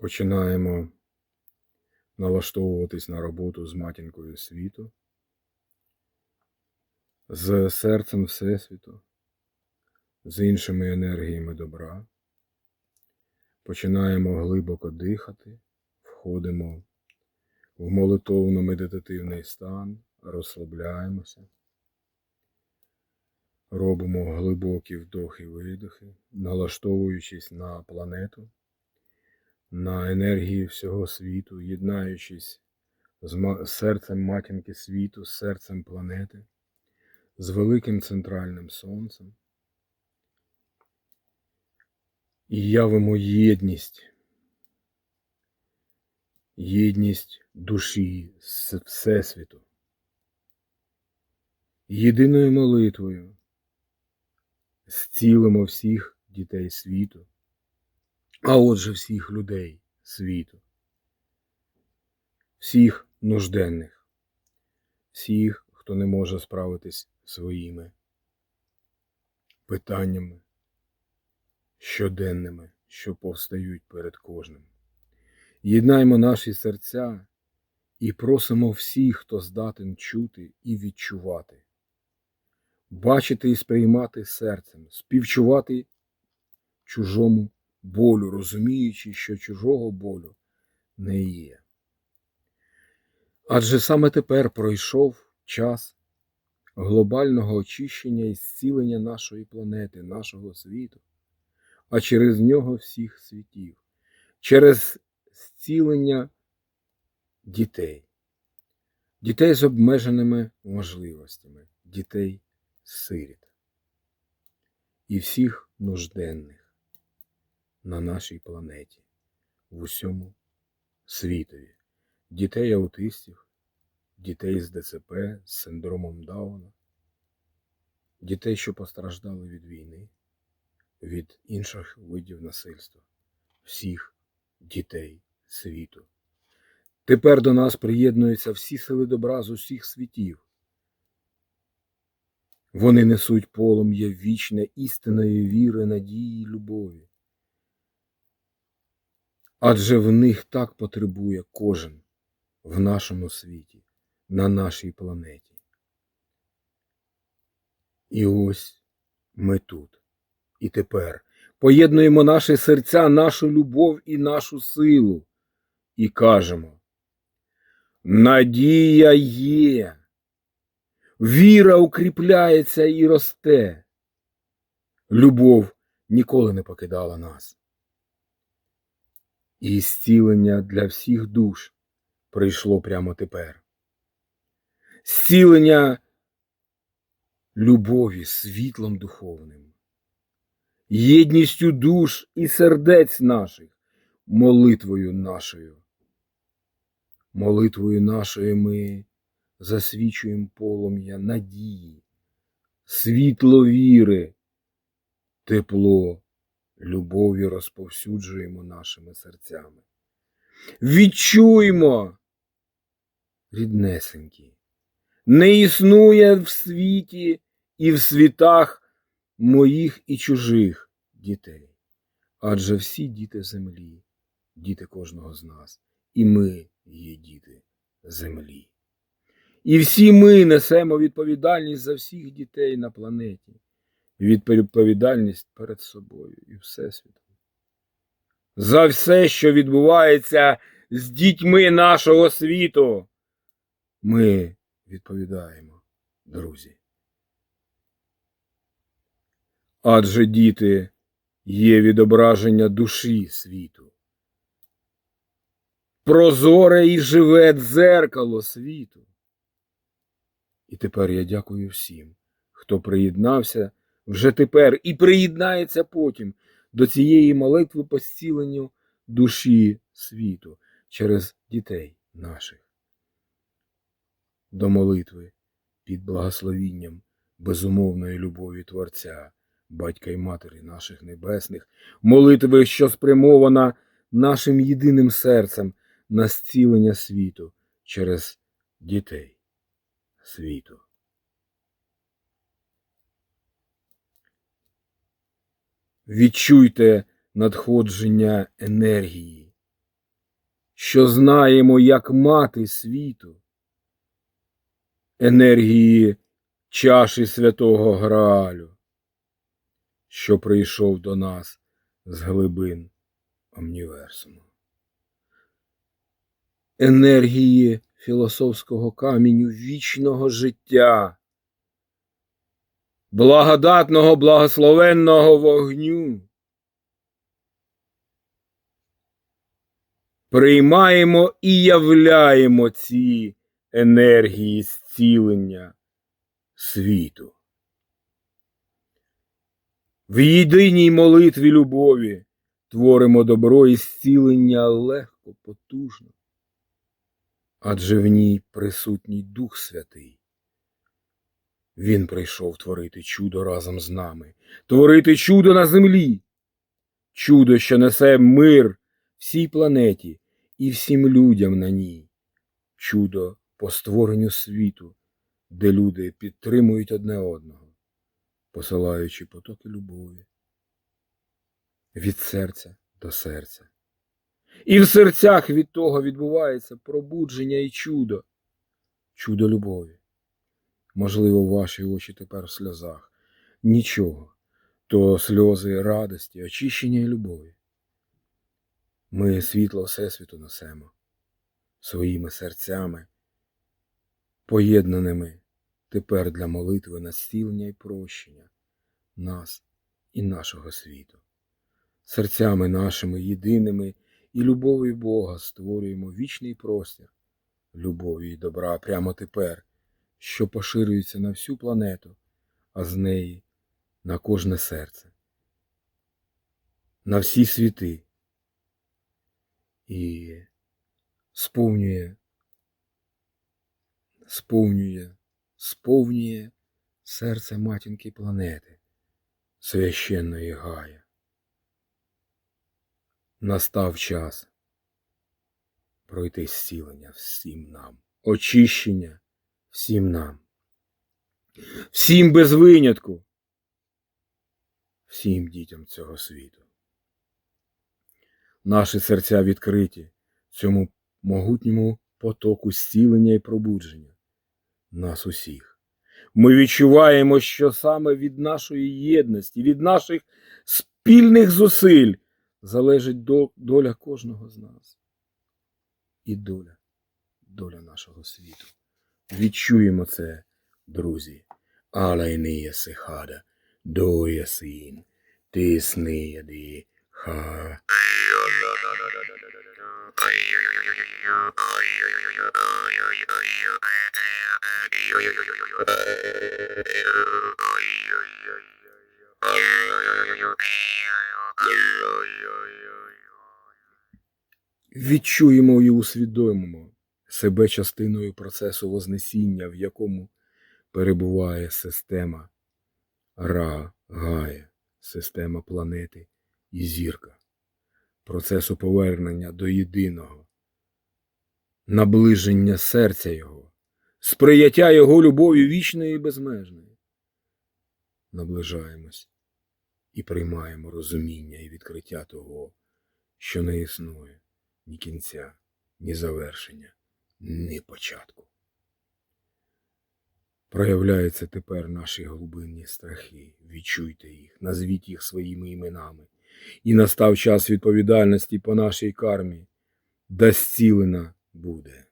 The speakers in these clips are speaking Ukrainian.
Починаємо налаштовуватись на роботу з матінкою світу, з серцем Всесвіту, з іншими енергіями добра. Починаємо глибоко дихати, входимо в молитовно-медитативний стан, розслабляємося, робимо глибокі вдохи видохи, налаштовуючись на планету на енергії всього світу, єднаючись з серцем матінки світу, з серцем планети, з великим центральним сонцем. І явимо єдність, єдність душі з Всесвіту. Єдиною молитвою зцілимо всіх дітей світу а отже всіх людей світу, всіх нужденних, всіх, хто не може справитись своїми питаннями щоденними, що повстають перед кожним. Єднаймо наші серця і просимо всіх, хто здатен чути і відчувати, бачити і сприймати серцем, співчувати чужому болю, розуміючи, що чужого болю не є. Адже саме тепер пройшов час глобального очищення і зцілення нашої планети, нашого світу, а через нього всіх світів, через зцілення дітей, дітей з обмеженими можливостями, дітей сиріт і всіх нужденних на нашій планеті, в усьому світові, дітей аутистів, дітей з ДЦП, з синдромом Дауна, дітей, що постраждали від війни, від інших видів насильства, всіх дітей світу. Тепер до нас приєднуються всі сили добра з усіх світів. Вони несуть полум'я вічне істинної віри, надії й любові адже в них так потребує кожен в нашому світі, на нашій планеті. І ось ми тут. І тепер поєднуємо наші серця, нашу любов і нашу силу і кажемо: Надія є, віра укріпляється і росте. Любов ніколи не покидала нас і зцілення для всіх душ прийшло прямо тепер. Зцілення любові світлом духовним, єдністю душ і сердець наших, молитвою нашою. Молитвою нашою ми засвічуємо полум'я надії, світло віри, тепло любові розповсюджуємо нашими серцями. Відчуймо, ріднесенькі, не існує в світі і в світах моїх і чужих дітей, адже всі діти землі, діти кожного з нас, і ми є діти землі. І всі ми несемо відповідальність за всіх дітей на планеті відповідальність перед собою і Всесвітом. За все, що відбувається з дітьми нашого світу, ми відповідаємо, друзі. Адже діти є відображення душі світу. Прозоре і живе дзеркало світу. І тепер я дякую всім, хто приєднався вже тепер і приєднається потім до цієї молитви по зціленню душі світу через дітей наших. До молитви під благословінням безумовної любові Творця, Батька і Матері наших небесних, молитви, що спрямована нашим єдиним серцем на зцілення світу через дітей світу. Відчуйте надходження енергії. Що знаємо, як мати світу, енергії чаші святого Граалю, що прийшов до нас з глибин Омніверсуму. Енергії філософського каменю вічного життя, благодатного благословенного вогню. Приймаємо і являємо ці енергії зцілення світу. В єдиній молитві любові творимо добро і зцілення легко, потужно, адже в ній присутній Дух Святий. Він прийшов творити чудо разом з нами, творити чудо на землі, чудо, що несе мир всій планеті і всім людям на ній, чудо по створенню світу, де люди підтримують одне одного, посилаючи потоки любові. Від серця до серця. І в серцях від того відбувається пробудження і чудо, чудо любові. Можливо, ваші очі тепер в сльозах. Нічого, то сльози радості, очищення і любові. Ми світло Всесвіту несемо своїми серцями, поєднаними тепер для молитви на і прощення нас і нашого світу. Серцями нашими єдиними і любов'ю Бога створюємо вічний простір любові і добра прямо тепер, що поширюється на всю планету, а з неї на кожне серце, на всі світи. І сповнює, сповнює, сповнює серце матінки планети, священної Гая. Настав час пройти зцілення всім нам, очищення всім нам, всім без винятку, всім дітям цього світу. Наші серця відкриті цьому могутньому потоку зцілення і пробудження нас усіх. Ми відчуваємо, що саме від нашої єдності, від наших спільних зусиль залежить до- доля кожного з нас. І доля, доля нашого світу. Відчуємо це, друзі. Не сихада, доя син, ти снияди, ха. Відчуємо і усвідомимо себе частиною процесу Вознесіння, в якому перебуває система Ра, Гая, система планети і зірка, процесу повернення до єдиного, наближення серця Його, сприяття Його любові вічної і безмежної. Наближаємось і приймаємо розуміння і відкриття того, що не існує ні кінця, ні завершення, ні початку. Проявляються тепер наші глибинні страхи. Відчуйте їх, назвіть їх своїми іменами. І настав час відповідальності по нашій кармі, да зцілена буде.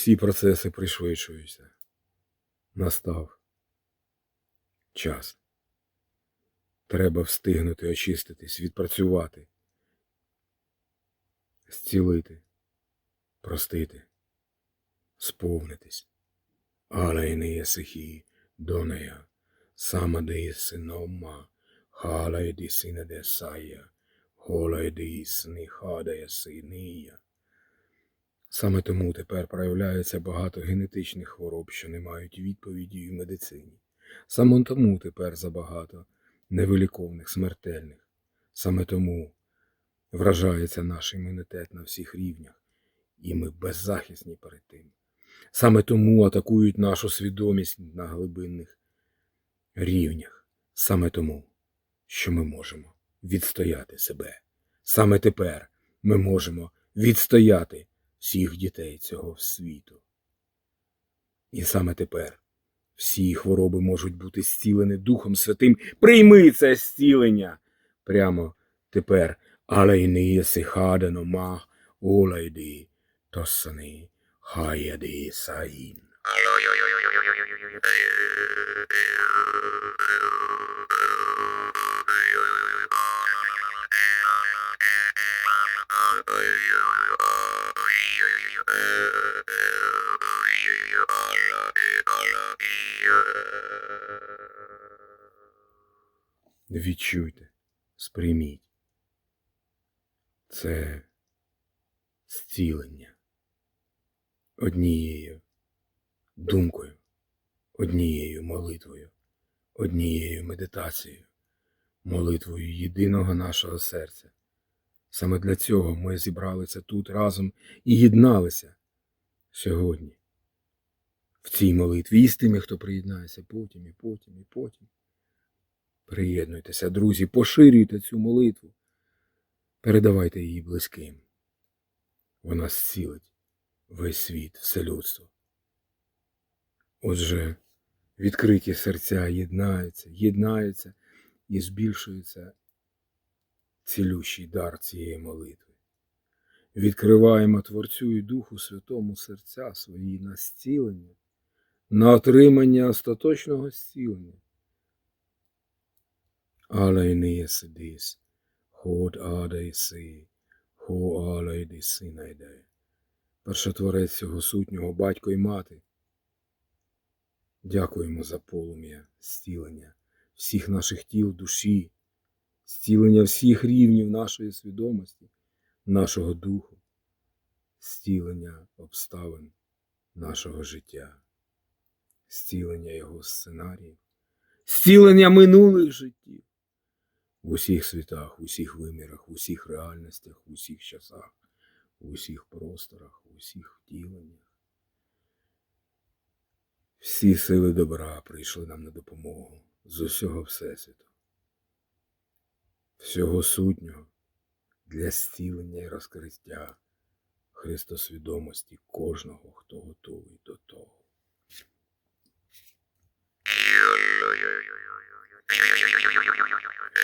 Всі процеси пришвидшуються. Настав час. Треба встигнути очиститись, відпрацювати, зцілити, простити, сповнитись. Й сихі донея, сама де є синома, хала йди сина де сая, сни хадає синія. Саме тому тепер проявляється багато генетичних хвороб, що не мають відповіді в медицині. Саме тому тепер забагато невиліковних, смертельних. Саме тому вражається наш імунітет на всіх рівнях, і ми беззахисні перед тим. Саме тому атакують нашу свідомість на глибинних рівнях. Саме тому, що ми можемо відстояти себе. Саме тепер ми можемо відстояти всіх дітей цього світу. І саме тепер всі хвороби можуть бути зцілені Духом Святим. Прийми це зцілення прямо тепер. Але й не мах, олайди, тосани, хаяди саїн. Відчуйте, сприйміть. Це зцілення однією думкою, однією молитвою, однією медитацією, молитвою єдиного нашого серця. Саме для цього ми зібралися тут разом і єдналися сьогодні в цій молитві і з тими, хто приєднається потім, і потім, і потім. Приєднуйтеся, друзі, поширюйте цю молитву, передавайте її близьким. Вона зцілить весь світ, все людство. Отже, відкриті серця єднаються, єднаються і збільшується цілющий дар цієї молитви. Відкриваємо Творцю і Духу Святому серця свої на зцілення, на отримання остаточного зцілення. Ход аде хо але сина йде. Першотворець цього сутнього батько і мати. Дякуємо за полум'я, зцілення всіх наших тіл, душі, зцілення всіх рівнів нашої свідомості, нашого духу, зцілення обставин нашого життя, зцілення його сценаріїв, зцілення минулих життів в усіх світах, в усіх вимірах, в усіх реальностях, в усіх часах, в усіх просторах, в усіх втіленнях. Всі сили добра прийшли нам на допомогу з усього Всесвіту, всього сутнього для зцілення і розкриття Христосвідомості кожного, хто готовий до того.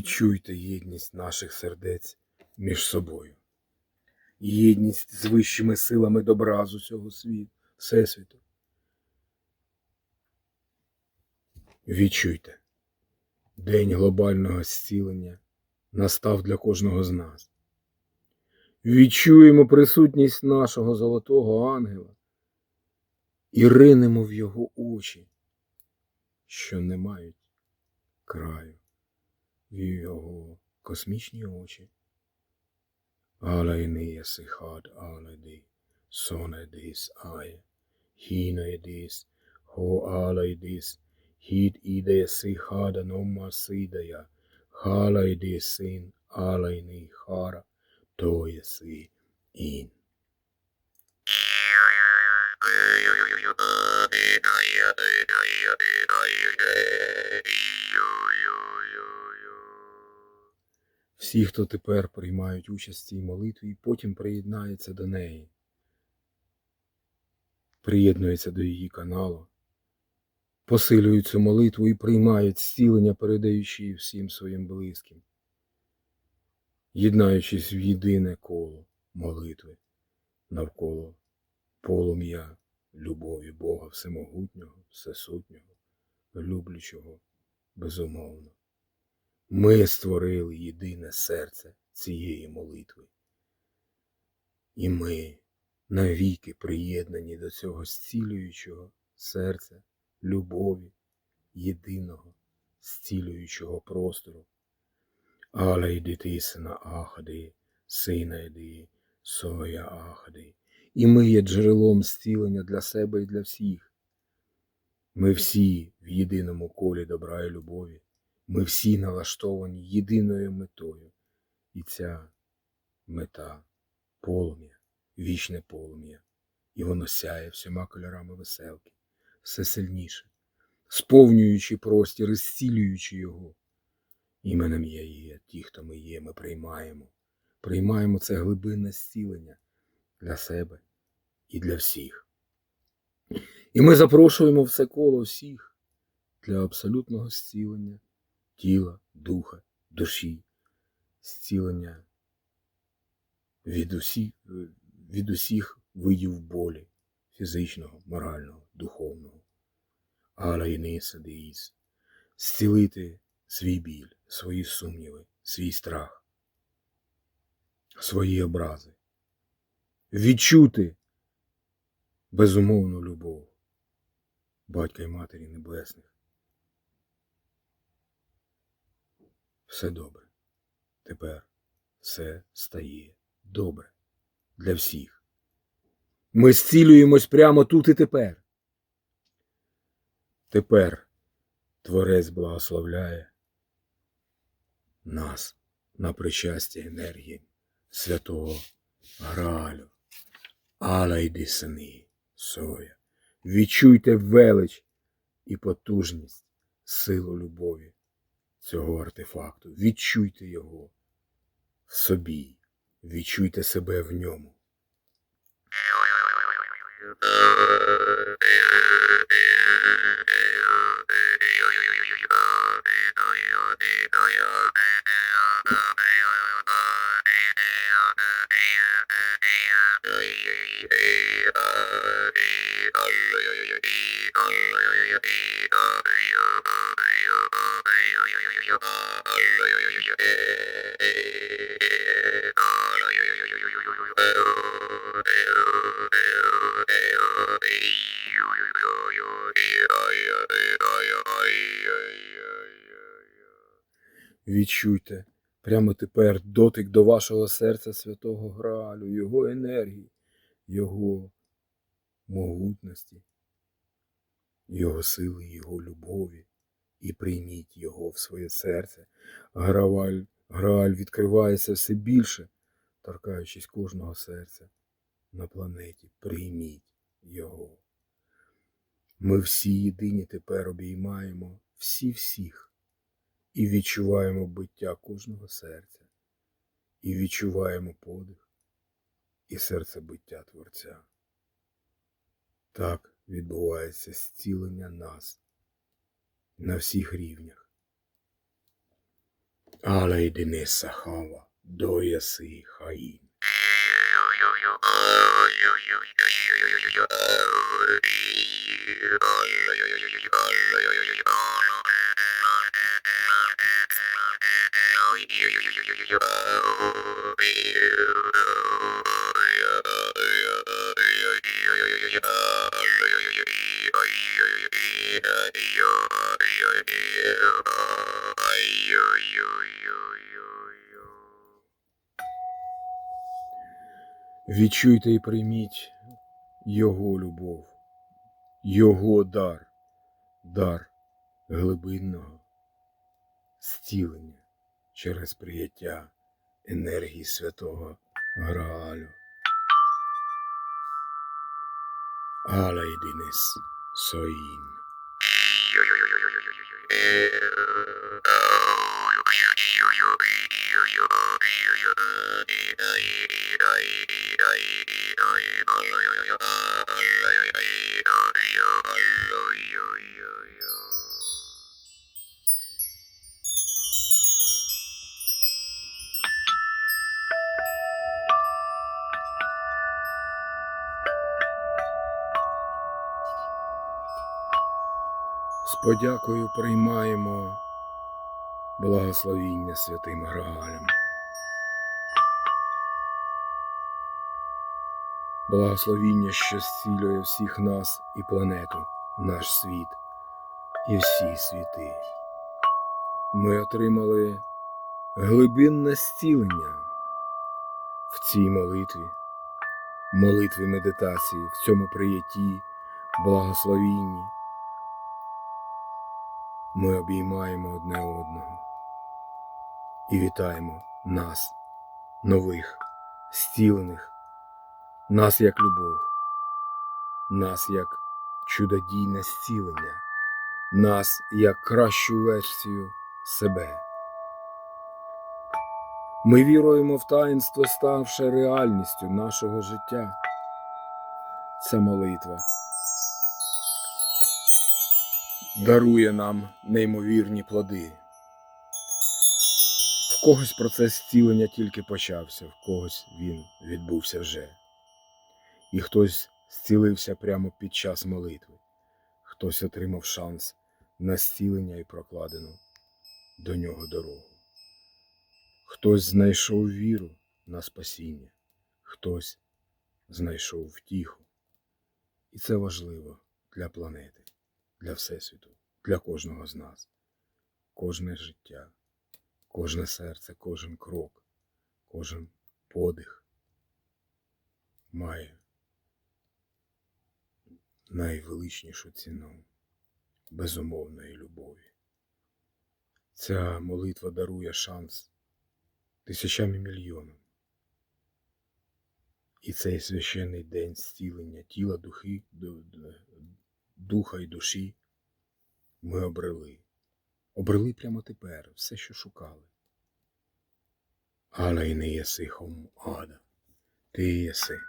Відчуйте єдність наших сердець між собою, єдність з вищими силами добра з усього світу, всесвіту. Відчуйте, день глобального зцілення настав для кожного з нас. Відчуємо присутність нашого золотого ангела і ринемо в його очі, що не мають краю, в його космічні очі. Але не єси хад, але ди, соне дис ає, хіне дис, хо але дис, хід іде си хада Всі, хто тепер приймають участь в цій молитві, і потім приєднаються до неї, приєднуються до її каналу, посилюють цю молитву і приймають зцілення, передаючи її всім своїм близьким, єднаючись в єдине коло молитви навколо полум'я любові Бога Всемогутнього, Всесутнього, люблячого безумовно. Ми створили єдине серце цієї молитви. І ми навіки приєднані до цього зцілюючого серця, любові, єдиного зцілюючого простору. Але йди ти сина Ахади, сина йди, соя Ахади. І ми є джерелом зцілення для себе і для всіх. Ми всі в єдиному колі добра і любові. Ми всі налаштовані єдиною метою. І ця мета полум'я, вічне полум'я. І воно сяє всіма кольорами веселки, все сильніше, сповнюючи простір зцілюючи його. Іменем я є, ті, хто ми є, ми приймаємо. Приймаємо це глибинне зцілення для себе і для всіх. І ми запрошуємо в це коло всіх для абсолютного зцілення тіла, духа, душі, зцілення від усіх, від усіх видів болі фізичного, морального, духовного. І не зцілити свій біль, свої сумніви, свій страх, свої образи, відчути безумовну любов Батька і Матері Небесних. Все добре. Тепер все стає добре для всіх. Ми зцілюємось прямо тут і тепер. Тепер Творець благословляє нас на причастя енергії святого Граалю. Але йди сини, соя, відчуйте велич і потужність, силу любові цього артефакту. Відчуйте його в собі, відчуйте себе в ньому. Відчуйте прямо тепер дотик до вашого серця святого Граалю, його енергії, його могутності, його сили, його любові, і прийміть його в своє серце. Грааль, Грааль відкривається все більше, торкаючись кожного серця на планеті. Прийміть його. Ми всі єдині тепер обіймаємо всі всіх і відчуваємо биття кожного серця, і відчуваємо подих і серцебиття Творця. Так відбувається зцілення нас на всіх рівнях. Але йди не сахава, дояси хаїн. Відчуйте і прийміть Його любов, Його дар, дар глибинного зцілення через прияття енергії святого Граалю. Але єдинес соїн. З подякою приймаємо Благословіння святим Граалям. Благословіння, що зцілює всіх нас і планету, наш світ і всі світи. Ми отримали глибинне зцілення в цій молитві, молитві медитації, в цьому приятті, благословінні. Ми обіймаємо одне одного і вітаємо нас, нових, зцілених, нас як любов, нас як чудодійне зцілення, нас як кращу версію себе. Ми віруємо в таїнство, ставши реальністю нашого життя. Ця молитва дарує нам неймовірні плоди. В когось процес зцілення тільки почався, в когось він відбувся вже. І хтось зцілився прямо під час молитви, хтось отримав шанс на зцілення і прокладену до нього дорогу. Хтось знайшов віру на спасіння, хтось знайшов втіху. І це важливо для планети, для Всесвіту, для кожного з нас. Кожне життя, кожне серце, кожен крок, кожен подих має найвеличнішу ціну безумовної любові. Ця молитва дарує шанс тисячам і мільйонам. І цей священний день зцілення тіла, духи, ду- ду- духа і душі ми обрели. Обрели прямо тепер все, що шукали. Але й не єси хом ада, ти єси.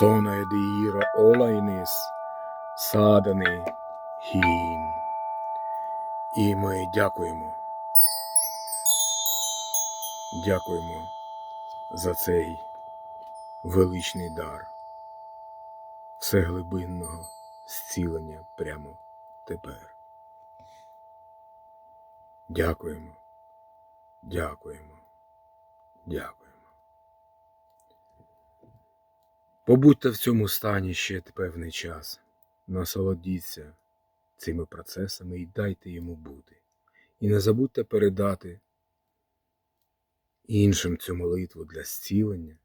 Сона едіїра олайнис, садани хін. І ми дякуємо. Дякуємо за цей величний дар всеглибинного зцілення прямо тепер. Дякуємо, дякуємо, дякуємо. Побудьте в цьому стані ще певний час, насолодіться цими процесами і дайте йому бути. І не забудьте передати іншим цю молитву для зцілення,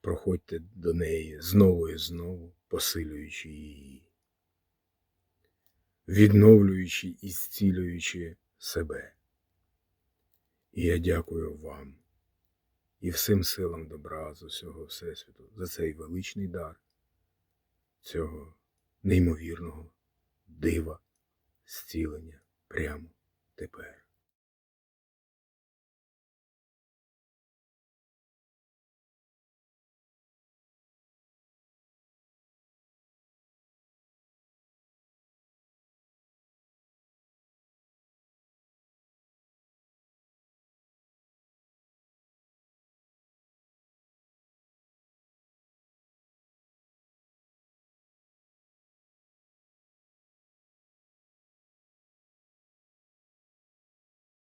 проходьте до неї знову і знову, посилюючи її, відновлюючи і зцілюючи себе. І я дякую вам і всім силам добра з усього Всесвіту за цей величний дар, цього неймовірного дива, зцілення прямо тепер.